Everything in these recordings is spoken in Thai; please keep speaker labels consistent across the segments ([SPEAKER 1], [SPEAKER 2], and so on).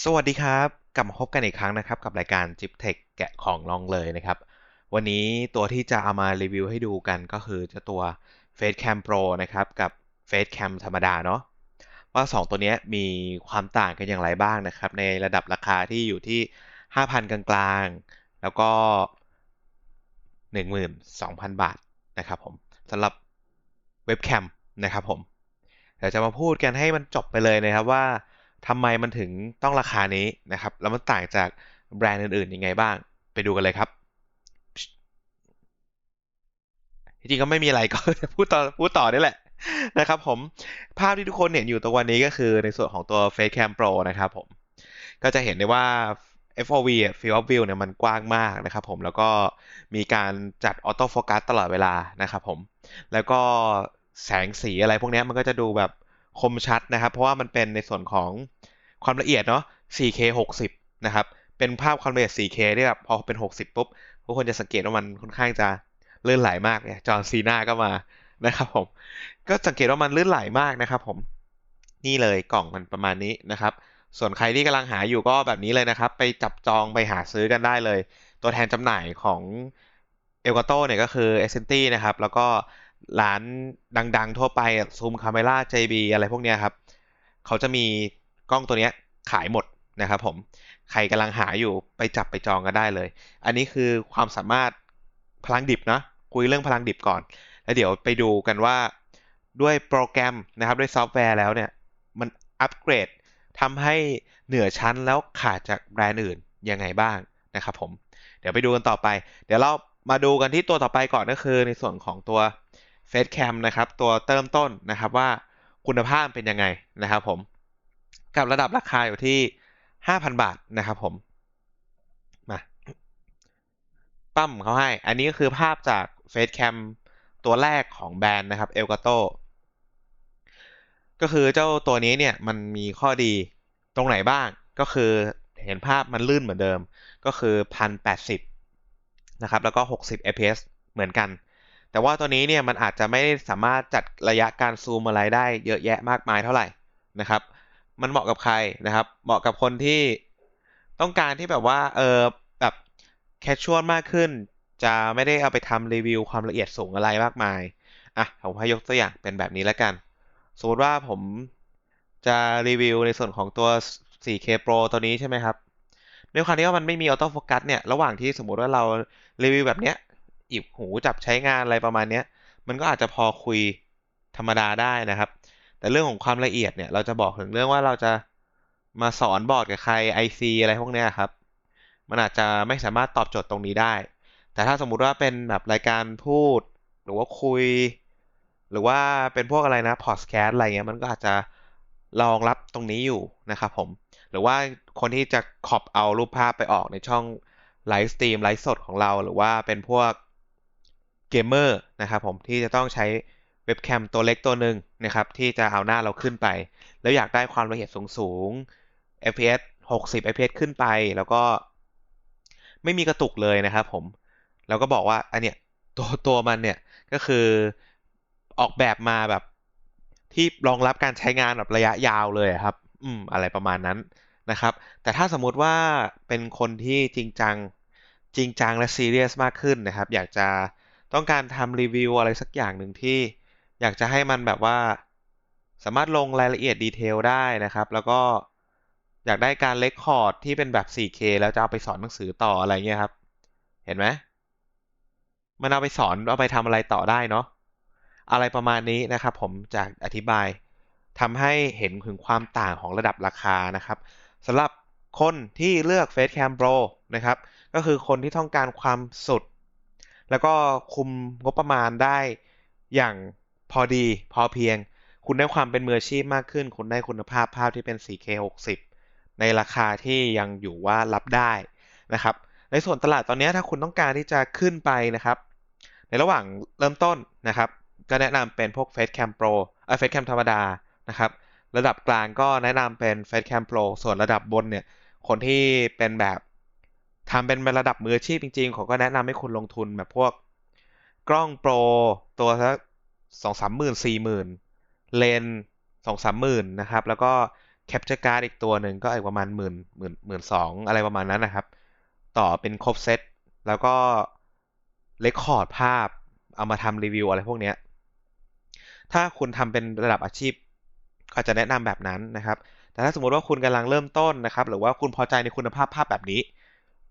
[SPEAKER 1] สวัสดีครับ กลับมาพบกันอีกครั้งนะครับ กับรายการ Jeep Tech แกะของลองเลยนะครับ วันนี้ตัวที่จะเอามารีวิวให้ดูกันก็คือเจ้าตัว Facecam Pro นะครับ กับ Facecam ธรรมดาเนาะว่า 2 ตัวนี้มีความต่างกันอย่างไรบ้างนะครับ ในระดับราคาที่อยู่ที่ 5,000 กลางๆ แล้วก็ 12,000 บาทนะครับผมสำหรับเว็บแคมนะครับผมเดี๋ยวจะมาพูดกันให้มันจบไปเลยนะครับว่า ทำไมมันถึงต้องราคานี้นะครับ แล้วมันต่างจากแบรนด์อื่นๆยังไงบ้าง ไปดูกันเลยครับจริงๆก็ไม่มีอะไรก็พูดต่อพูดต่อนี่แหละนะครับผมภาพที่ทุกคนเห็นอยู่ตัววันนี้ก็คือในส่วนของตัว Facecam Pro นะครับผม ก็จะเห็นได้ว่า FOV Field of View เนี่ยมันกว้างมากนะครับผมแล้วก็มีการจัดออโต้โฟกัสตลอดเวลานะครับผม แล้วก็แสงสีอะไรพวกนี้มันก็จะดูแบบ คมชัดนะครับ เพราะว่ามันเป็นในส่วนของความละเอียดเนาะ 4K 60 นะครับ เป็นภาพความละเอียด 4K ที่แบบพอเป็น 60 ปุ๊บทุกคนจะสังเกตว่ามันค่อนข้างจะเลื่อนไหลมากเนี่ยจอซีน่าก็มานะครับผม ก็สังเกตว่ามันลื่นไหลมากนะครับผม นี่เลยกล่องมันประมาณนี้นะครับ ส่วนใครที่กำลังหาอยู่ก็แบบนี้เลยนะครับ ไปจับจองไปหาซื้อกันได้เลย ตัวแทนจำหน่ายของเอลกาโตเนี่ยก็คือเอเซนตี้นะครับ แล้วก็ ร้านดังๆ ทั่วไปซูมคาเมล่า JB อะไรพวกเนี้ยครับเขาจะมีกล้องตัวเนี้ยขายหมดนะครับผมใครกำลังหาอยู่ไปจับไปจองกันได้เลย อันนี้คือความสามารถพลังดิบนะคุยเรื่องพลังดิบก่อน แล้วเดี๋ยวไปดูกันว่าด้วยโปรแกรมนะครับด้วยซอฟต์แวร์แล้วเนี่ย มันอัปเกรดทำให้เหนือชั้นแล้วขาดจากแบรนด์อื่นยังไงบ้างนะครับผม เดี๋ยวไปดูกันต่อไป เดี๋ยวเรามาดูกันที่ตัวต่อไปก่อนก็คือในส่วนของตัว Facecam นะครับตัวเติมต้นนะครับว่าคุณภาพเป็นยังไงนะครับผมกับระดับราคาอยู่ที่ 5,000 บาทนะครับผมมาปั้มเขาให้ อันนี้ก็คือภาพจาก Facecam ตัวแรกของแบรนด์นะครับ Elgato ก็คือเจ้าตัวนี้เนี่ยมันมีข้อดีตรงไหนบ้างก็คือเห็นภาพมันลื่นเหมือนเดิมก็คือ 1080นะครับแล้วก็ 60 fps เหมือนกัน แต่ว่าตัวนี้เนี่ยมันอาจจะไม่สามารถจัดระยะการซูมอะไรได้เยอะแยะมากมายเท่าไหร่นะครับ มันเหมาะกับใครนะครับ เหมาะกับคนที่ต้องการที่แบบว่าเออแบบแคชชวลมากขึ้น จะไม่ได้เอาไปทำรีวิวความละเอียดสูงอะไรมากมายอะผมให้ยกตัวอย่างเป็นแบบนี้แล้วกัน สมมติว่าผมจะรีวิวในส่วนของตัว 4K Pro ตัวนี้ใช่ไหมครับด้วยความที่ว่ามันไม่มีออโต้โฟกัสเนี่ย ระหว่างที่สมมติว่าเรารีวิวแบบเนี้ย อิบหูจับใช้งานอะไรประมาณเนี้ยมันก็อาจจะพอคุยธรรมดาได้นะครับ แต่เรื่องของความละเอียดเนี่ยเราจะบอกถึงเรื่องว่าเราจะมาสอนบอร์ดกับใคร IC อะไรพวกเนี้ยครับ มันอาจจะไม่สามารถตอบโจทย์ตรงนี้ได้ แต่ถ้าสมมุติว่าเป็นแบบรายการพูด หรือว่าคุย หรือว่าเป็นพวกอะไรนะพอดแคสต์อะไรเงี้ยมันก็อาจจะรองรับตรงนี้อยู่นะครับผม หรือว่าคนที่จะขอบเอารูปภาพไปออกในช่องไลฟ์สตรีมไลฟ์สดของเรา หรือว่าเป็นพวก เกมเมอร์นะครับผมที่จะต้องใช้เว็บแคมตัวเล็กตัวหนึ่งนะครับที่จะเอาหน้าเราขึ้นไป แล้วอยากได้ความละเอียดสูงๆ FPS 60 FPS ขึ้นไป แล้วก็ไม่มีกระตุกเลยนะครับผม แล้วก็บอกว่าอันเนี้ยตัวตัวมันเนี่ยก็คือออกแบบมาแบบที่รองรับการใช้งานแบบระยะยาวเลยครับ อืม อะไรประมาณนั้นนะครับ แต่ถ้าสมมุติว่าเป็นคนที่จริงจังจริงจังและซีเรียสมากขึ้นนะครับ อยากจะ ต้องการทำรีวิวอะไรสักอย่างหนึ่งที่อยากจะให้มันแบบว่า สามารถลงรายละเอียดดีเทลได้นะครับ แล้วก็อยากได้การเลคคอร์ดที่เป็นแบบ 4K แล้วจะเอาไปสอนหนังสือต่ออะไรเงี้ยครับ เห็นไหมมันเอาไปสอนเอาไปทำอะไรต่อได้เนาะอะไรประมาณนี้นะครับผมจากอธิบายทำให้เห็นถึงความต่างของระดับราคานะครับสำหรับคนที่เลือก Facecam Pro นะครับ ก็คือคนที่ต้องการความสุด แล้วก็คุมงบประมาณได้อย่างพอดีพอเพียง คุณได้ความเป็นมืออาชีพมากขึ้น คุณได้คุณภาพภาพที่เป็น 4K 60 ในราคาที่ยังอยู่ว่ารับได้นะครับ ในส่วนตลาดตอนนี้ถ้าคุณต้องการที่จะขึ้นไปนะครับ ในระหว่างเริ่มต้นนะครับ ก็แนะนำเป็นพวก Facecam Pro เอ่อ Facecam ธรรมดานะครับ ระดับกลางก็แนะนำเป็น Facecam Pro ส่วนระดับบนเนี่ย คนที่เป็นแบบ ทำเป็นระดับมืออาชีพจริงๆเขาก็แนะนำให้คุณลงทุนแบบพวก กล้องโปรตัวสักสองสามหมื่นสี่หมื่นเลนสองสามหมื่นนะครับ แล้วก็ capture card อีกตัวหนึ่งก็อีกประมาณหมื่นหมื่นหมื่นสองอะไรประมาณนั้นนะครับ ต่อเป็นครบเซตแล้วก็เรคคอร์ดภาพเอามาทำรีวิวอะไรพวกเนี้ยถ้าคุณทำเป็นระดับอาชีพก็จะแนะนำแบบนั้นนะครับ แต่ถ้าสมมติว่าคุณกำลังเริ่มต้นนะครับ หรือว่าคุณพอใจในคุณภาพภาพแบบนี้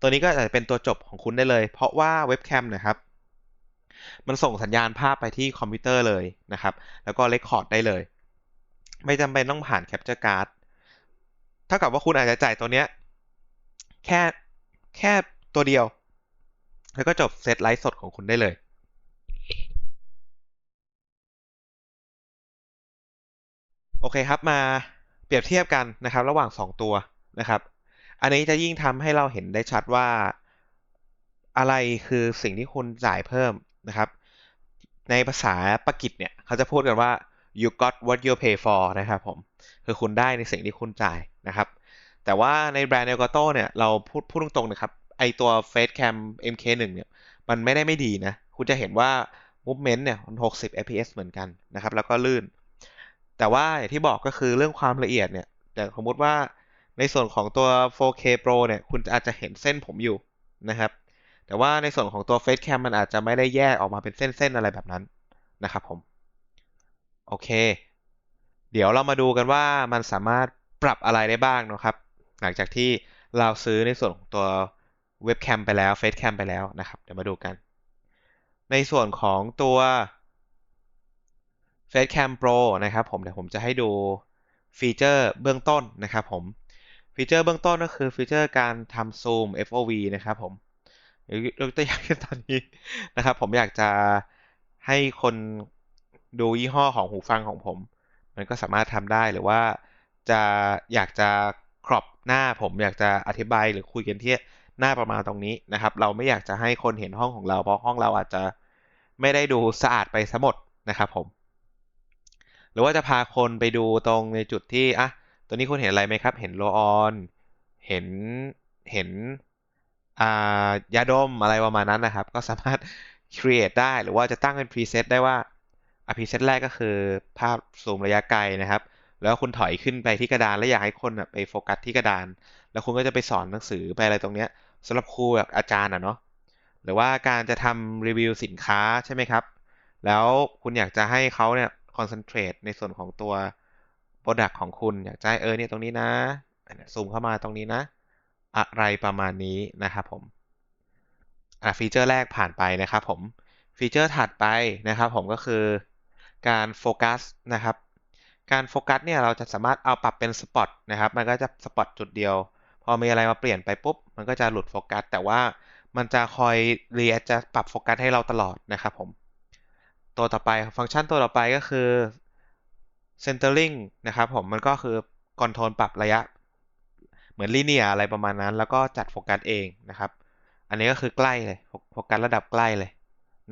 [SPEAKER 1] ตัวนี้ก็อาจจะเป็นตัวจบของคุณได้เลย เพราะว่าเว็บแคมนะครับ มันส่งสัญญาณภาพไปที่คอมพิวเตอร์เลยนะครับ แล้วก็เรคคอร์ดได้เลย ไม่จำเป็นต้องผ่านแคปเจอร์การ์ดเท่ากับว่าคุณอาจจะจ่ายตัวเนี้ยแค่แค่ตัวเดียว แล้วก็จบเซตไลฟ์สดของคุณได้เลยโอเคครับมาเปรียบเทียบกันนะครับ ระหว่าง 2 ตัวนะครับ อันนี้จะยิ่งทำให้เราเห็นได้ชัดว่า อะไรคือสิ่งที่คุณจ่ายเพิ่มนะครับ ในภาษาปากีสเนี่ยเขาจะพูดกันว่า you got what you pay for นะครับผม คือคุณได้ในสิ่งที่คุณจ่ายนะครับ แต่ว่าในแบรนด์ Elgato เนี่ยเราพูดพูดตรงๆนะครับ ไอตัว Facecam MK1 เนี่ย มันไม่ได้ไม่ดีนะ คุณจะเห็นว่า movement เนี่ย60 fps เหมือนกันนะครับ แล้วก็ลื่น แต่ว่าอย่างที่บอกก็คือเรื่องความละเอียดเนี่ย แต่สมมติว่า ในส่วนของตัว 4K Pro เนี่ย คุณอาจจะเห็นเส้นผมอยู่นะครับ แต่ว่าในส่วนของตัว Facecam มันอาจจะไม่ได้แยกออกมาเป็นเส้นๆอะไรแบบนั้นนะครับผม โอเค เดี๋ยวเรามาดูกันว่ามันสามารถปรับอะไรได้บ้างนะครับ หลังจากที่เราซื้อในส่วนของตัวเว็บแคมไปแล้วเฟซแคมไปแล้วนะครับ เดี๋ยวมาดูกัน ในส่วนของตัว Facecam Pro นะครับผมเดี๋ยวผมจะให้ดูฟีเจอร์เบื้องต้นนะครับผม ฟีเจอร์เบื้องต้นก็คือฟีเจอร์การทำซูม FOV นะครับผมยกตัวอย่างตอนนี้นะครับ ผมอยากจะให้คนดูยี่ห้อของหูฟังของผม มันก็สามารถทำได้หรือว่าจะอยากจะครอปหน้าผมอยากจะอธิบายหรือคุยกันที่หน้าประมาณตรงนี้นะครับ เราไม่อยากจะให้คนเห็นห้องของเรา เพราะห้องเราอาจจะไม่ได้ดูสะอาดไปซะหมดนะครับผม หรือว่าจะพาคนไปดูตรงในจุดที่อะ ตัวนี้คุณเห็นอะไรไหมครับ เห็นโลออน เห็น เห็นายาดมอะไรประมาณนั้นนะครับ ก็สามารถ create ได้หรือว่าจะตั้งเป็น preset ได้ว่าอ preset แรกก็คือภาพซูมระยะไกลนะครับ แล้วคุณถอยขึ้นไปที่กระดาน แล้วอยากให้คนไปโฟกัสที่กระดาน แล้วคุณก็จะไปสอนหนังสือไปอะไรตรงเนี้ยสำหรับครูแบบอาจารย์อะเนาะหรือว่าการจะทำรีวิวสินค้าใช่ไหมครับ แล้วคุณอยากจะให้เขาเนี่ยคอนเซนเทรตในส่วนของตัว Product ของคุณอยากจะให้เออเนี่ยตรงนี้นะซูมเข้ามาตรงนี้นะ อะไรประมาณนี้นะครับผมอะฟีเจอร์แรกผ่านไปนะครับผมฟีเจอร์ถัดไปนะครับผมก็คือการโฟกัสนะครับการโฟกัสเนี่ยเราจะสามารถเอาปรับเป็นสปอตนะครับมันก็จะสปอตจุดเดียว พอมีอะไรมาเปลี่ยนไปปุ๊บ มันก็จะหลุดโฟกัส แต่ว่ามันจะคอยเรียจะปรับโฟกัสให้เราตลอดนะครับผมตัวต่อไปฟังก์ชันตัวต่อไปก็คือ centering นะครับผมมันก็คือคอนโทรลปรับระยะ เหมือนลีเนียอะไรประมาณนั้น แล้วก็จัดโฟกัสเองนะครับ อันนี้ก็คือใกล้เลยโฟกัสระดับใกล้เลย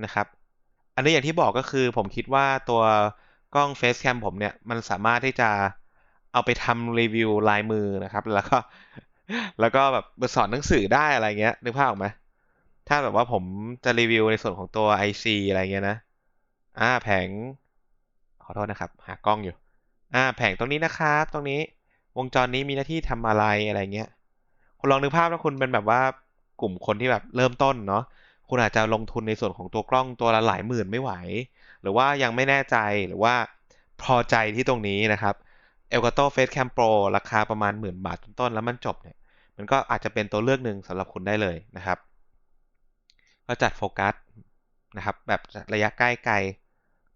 [SPEAKER 1] นะครับ อันนี้อย่างที่บอกก็คือผมคิดว่าตัวกล้อง Facecam ผมเนี่ย มันสามารถที่จะเอาไปทำรีวิวลายมือนะครับ แล้วก็แล้วก็แบบสอนหนังสือได้อะไรเงี้ยนึกภาพออกไหมถ้าแบบว่าผมจะรีวิวในส่วนของตัว IC อะไรเงี้ยนะอ่าแผง อโทษนะครับ หากล้องอยู่ อ่า แผงตรงนี้นะครับ ตรงนี้ วงจรนี้มีหน้าที่ทำอะไรอะไรเงี้ย คุณลองนึกภาพถ้าคุณเป็นแบบว่ากลุ่มคนที่แบบเริ่มต้นเนาะ คุณอาจจะลงทุนในส่วนของตัวกล้องตัวละหลายหมื่นไม่ไหว หรือว่ายังไม่แน่ใจ หรือว่าพอใจที่ตรงนี้นะครับ Elgato Facecam Pro ราคาประมาณหมื่นบาทต้นๆ แล้วมันจบเนี่ย มันก็อาจจะเป็นตัวเลือกหนึ่งสำหรับคุณได้เลยนะครับ ก็จัดโฟกัสนะครับ แบบระยะใกล้ไกล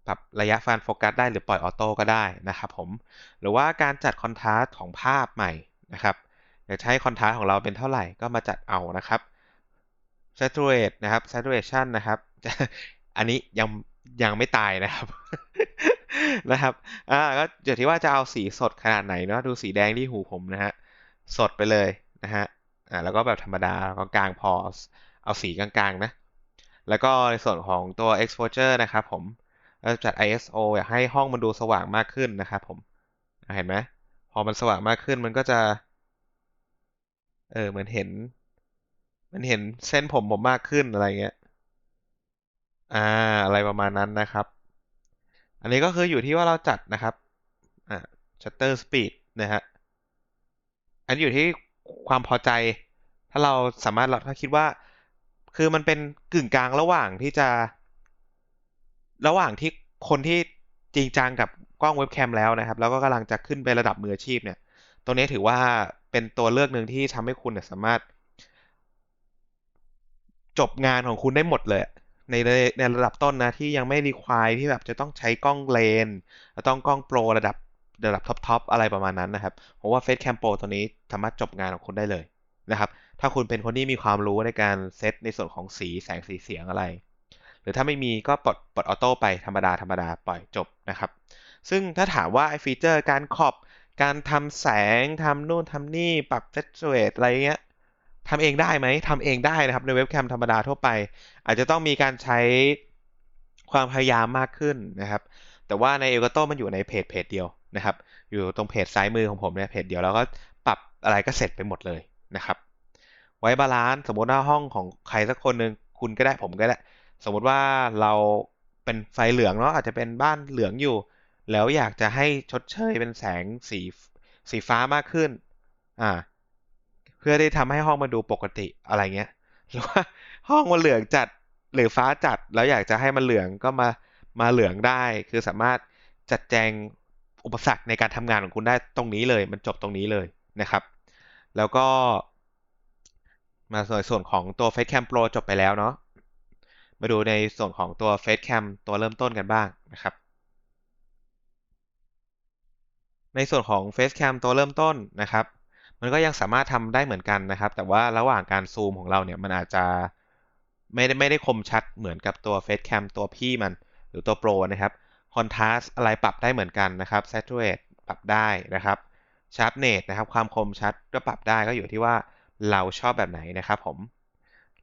[SPEAKER 1] ปรับระยะฟานโฟกัสได้หรือปล่อยออโต้ก็ได้นะครับผม หรือว่าการจัดคอนทราสต์ของภาพใหม่นะครับอยากให้คอนทราสต์ของเราเป็นเท่าไหร่ก็มาจัดเอานะครับ saturate นะครับ saturation นะครับ อันนี้ยังยังไม่ตายนะครับนะครับ อ่า ก็เดี๋ยวที่ว่าจะเอาสีสดขนาดไหนเนาะ ดูสีแดงที่หูผมนะฮะ สดไปเลยนะฮะ อ่า แล้วก็แบบธรรมดาก็กลางพอ เอาสีกลางๆนะ แล้วก็ในส่วนของตัว exposure นะครับผม จัด ISO อยากให้ห้องมันดูสว่างมากขึ้นนะครับผมเห็นไหมพอมันสว่างมากขึ้นมันก็จะเออเหมือนเห็น มันเห็นเส้นผมผมมากขึ้นอะไรเงี้ยอ่าอะไรประมาณนั้นนะครับ อันนี้ก็คืออยู่ที่ว่าเราจัดนะครับอ่า shutter speed นะฮะอันอยู่ที่ความพอใจ ถ้าเราสามารถเราถ้าคิดว่า คือมันเป็นกึ่งกลางระหว่างที่จะ ระหว่างที่คนที่จริงจังกับกล้องเว็บแคมแล้วนะครับ แล้วก็กำลังจะขึ้นไประดับมืออาชีพเนี่ยตรงนี้ถือว่าเป็นตัวเลือกหนึ่งที่ทำให้คุณเนี่ยสามารถ จบงานของคุณได้หมดเลย ในในระดับต้นนะที่ยังไม่รีควายที่แบบจะต้องใช้กล้องเลนต้องกล้องโปรระดับระดับท็อปทอปอะไรประมาณนั้นนะครับเพราะว่า Face Cam Pro ตัวนี้สามารถจบงานของคุณได้เลยนะครับ ถ้าคุณเป็นคนที่มีความรู้ในการเซตในส่วนของสีแสงสีเสียงอะไร หรือถ้าไม่มีก็ปลดปลดออโต้ไปธรรมดาธรรมดาปล่อยจบนะครับ ซึ่งถ้าถามว่าไอ้ฟีเจอร์การขอบ การทำแสงทำนู่นทำนี่ปรับเซตเวทอะไรเงี้ยทำเองได้ไหมทำเองได้นะครับในเว็บแคมธรรมดาทั่วไป อาจจะต้องมีการใช้ความพยายามมากขึ้นนะครับ แต่ว่าใน Elgato มันอยู่ในเพจเพจเดียวนะครับ อยู่ตรงเพจซ้ายมือของผมเนี่ยเพจเดียวแล้วก็ปรับอะไรก็เสร็จไปหมดเลยนะครับ ไว้บาลานซ์สมมติว่าห้องของใครสักคนหนึ่งคุณก็ได้ผมก็ได้ สมมติว่าเราเป็นไฟเหลืองเนาะอาจจะเป็นบ้านเหลืองอยู่ แล้วอยากจะให้ชดเชยเป็นแสงสีสีฟ้ามากขึ้น อ่า เพื่อที่ทำให้ห้องมันดูปกติอะไรเงี้ยหรือว่าห้องมันเหลืองจัดหรือฟ้าจัดแล้วอยากจะให้มันเหลืองก็มามาเหลืองได้ คือสามารถจัดแจงอุปสรรคในการทำงานของคุณได้ตรงนี้เลย มันจบตรงนี้เลยนะครับ แล้วก็มาในส่วนของตัว Facecam Pro จบไปแล้วเนาะ มาดูในส่วนของตัว Facecam ตัวเริ่มต้นกันบ้างนะครับ ในส่วนของ Facecam ตัวเริ่มต้นนะครับ มันก็ยังสามารถทำได้เหมือนกันนะครับ แต่ว่าระหว่างการซูมของเราเนี่ยมันอาจจะไม่ได้ไม่ได้คมชัดเหมือนกับตัว Facecam ตัวพี่มันหรือตัว Pro นะครับ Contrast อะไรปรับได้เหมือนกันนะครับ Saturate ปรับได้นะครับ Sharpness นะครับ ความคมชัดก็ปรับได้ก็อยู่ที่ว่าเราชอบแบบไหนนะครับผม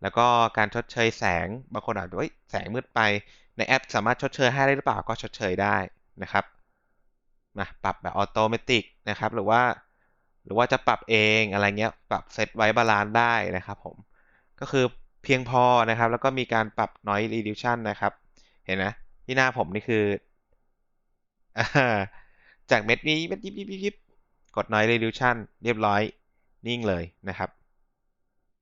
[SPEAKER 1] แล้วก็การชดเชยแสง บางคนอาจจะว่าแสงมืดไป ในแอปสามารถชดเชยให้ได้หรือเปล่าก็ชดเชยได้นะครับมาปรับแบบออโตเมติกนะครับ หรือว่า หรือว่าจะปรับเองอะไรเงี้ย ปรับเซตไว้บาลานซ์ได้นะครับผม ก็คือเพียงพอนะครับ แล้วก็มีการปรับ noise reduction นะครับ เห็นไหมที่หน้าผมนี่คือ จากเม็ดนี้เม็ดยิบยิบยิบกด noise reduction เรียบร้อยนิ่งเลยนะครับ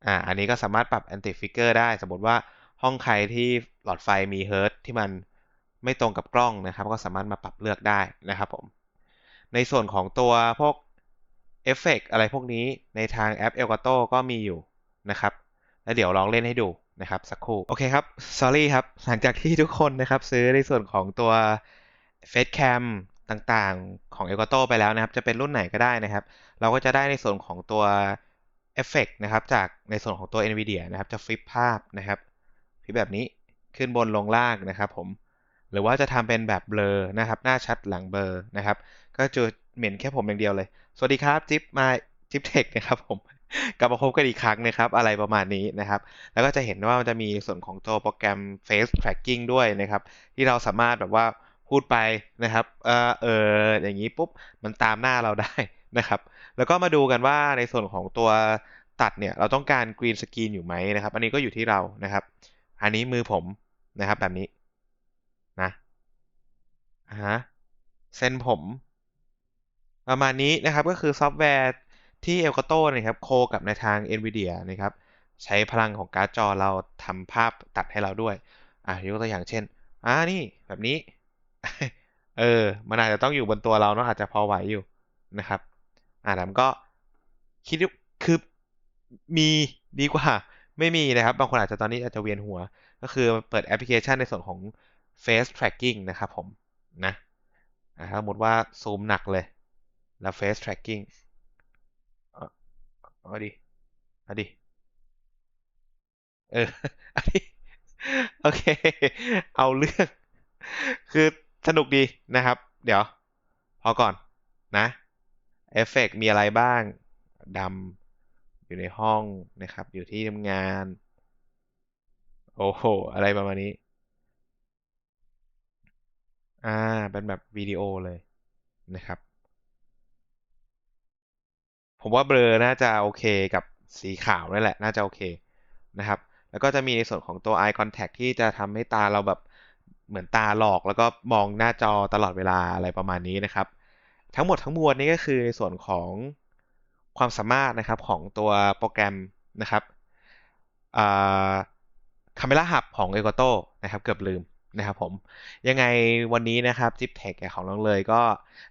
[SPEAKER 1] อ่าอันนี้ก็สามารถปรับ anti flicker ได้ สมมติว่าห้องใครที่หลอดไฟมีเฮิร์ตที่มันไม่ตรงกับกล้องนะครับ ก็สามารถมาปรับเลือกได้นะครับผม ในส่วนของตัวพวกเอฟเฟกอะไรพวกนี้ในทางแอป Elgato ก็มีอยู่นะครับ แล้วเดี๋ยวลองเล่นให้ดูนะครับสักครู่ โอเคครับ sorry ครับ หลังจากที่ทุกคนนะครับซื้อในส่วนของตัว Facecam ต่างๆของ Elgato ไปแล้วนะครับ จะเป็นรุ่นไหนก็ได้นะครับ เราก็จะได้ในส่วนของตัว เอฟเฟกนะครับจากในส่วนของตัว NVIDIA นะครับ จะฟลิปภาพนะครับฟลิปแบบนี้ขึ้นบนลงล่างนะครับผมหรือว่าจะทำเป็นแบบเบลอนะครับ หน้าชัดหลังเบลอนะครับ ก็จะเหม็นแค่ผมอย่างเดียวเลย สวัสดีครับจิ๊บมาจิ๊บเทคนะครับผมกลับมาพบกันอีกครั้งนะครับ อะไรประมาณนี้นะครับ แล้วก็จะเห็นว่ามันจะมีส่วนของตัวโปรแกรม Face Tracking ด้วยนะครับ ที่เราสามารถแบบว่าพูดไปนะครับ เออเอออย่างนี้ปุ๊บ มันตามหน้าเราได้ นะครับ แล้วก็มาดูกันว่าในส่วนของตัวตัดเนี่ยเราต้องการกรีนสกรีนอยู่ไหมนะครับ อันนี้ก็อยู่ที่เรานะครับ อันนี้มือผมนะครับแบบนี้นะฮะเส้นผม ประมาณนี้นะครับก็คือซอฟต์แวร์ที่ Elgato นะครับโคกับในทาง NVIDIA นะครับใช้พลังของการ์ดจอเราทำภาพตัดให้เราด้วยอะยกตัวอย่างเช่นอ่านี่แบบนี้ เออ มันอาจจะต้องอยู่บนตัวเราเนาะอาจจะพอไหวอยู่นะครับ อ่าแต่มันก็คิดคือมีดีกว่าไม่มีนะครับ บางคนอาจจะตอนนี้อาจจะเวียนหัว ก็คือเปิดแอปพลิเคชันในส่วนของ Face Tracking นะครับผมนะอ่าสมมติว่าซูมหนักเลย แล้ว Face Tracking เอาดิเอาดิเอออันนี้โอเค เอาเรื่อง คือสนุกดีนะครับ เดี๋ยว พอก่อนนะ เอฟเฟกมีอะไรบ้างดำอยู่ในห้องนะครับ อยู่ที่ทำงาน โอ้โห อะไรประมาณนี้ อ่า เป็นแบบวิดีโอเลยนะครับ ผมว่าเบลอน่าจะโอเคกับสีขาวนั่นแหละ น่าจะโอเคนะครับ แล้วก็จะมีในส่วนของตัว eye contact ที่จะทำให้ตาเราแบบเหมือนตาหลอกแล้วก็มองหน้าจอตลอดเวลาอะไรประมาณนี้นะครับ ทั้งหมดทั้งมวลนี้ก็คือในส่วนของความสามารถนะครับของตัวโปรแกรมนะครับคาเมล่าหับของ Elgato นะครับเกือบลืมนะครับผมยังไงวันนี้นะครับจิปเทคของน้องเลยก็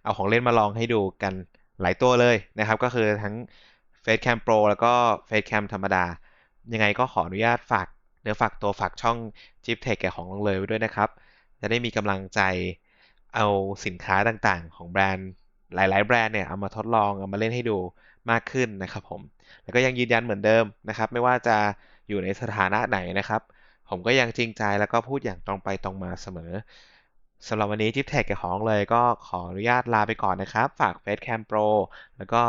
[SPEAKER 1] เอาของเล่นมาลองให้ดูกันหลายตัวเลยนะครับ ก็คือทั้ง Facecam Pro แล้วก็ Facecam ธรรมดา ยังไงก็ขออนุญาตฝากเนื้อฝากตัวฝากช่องจิปเทคแก่ของน้องเลยไว้ด้วยนะครับ จะได้มีกำลังใจเอาสินค้าต่างๆ ของแบรนด์ หลาย ๆ แบรนด์เนี่ยเอามาทดลองเอามาเล่นให้ดูมากขึ้นนะครับผม แล้วก็ยังยืนยันเหมือนเดิมนะครับ ไม่ว่าจะอยู่ในสถานะไหนนะครับ ผมก็ยังจริงใจแล้วก็พูดอย่างตรงไปตรงมาเสมอสำหรับวันนี้ทิปแท็กกับของเลยก็ขออนุญาตลาไปก่อนนะครับ ฝาก Facecam Pro แล้วก็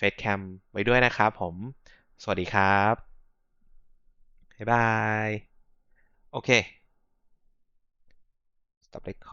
[SPEAKER 1] Facecam ไว้ด้วยนะครับผม สวัสดีครับ บ๊ายบาย โอเค stop record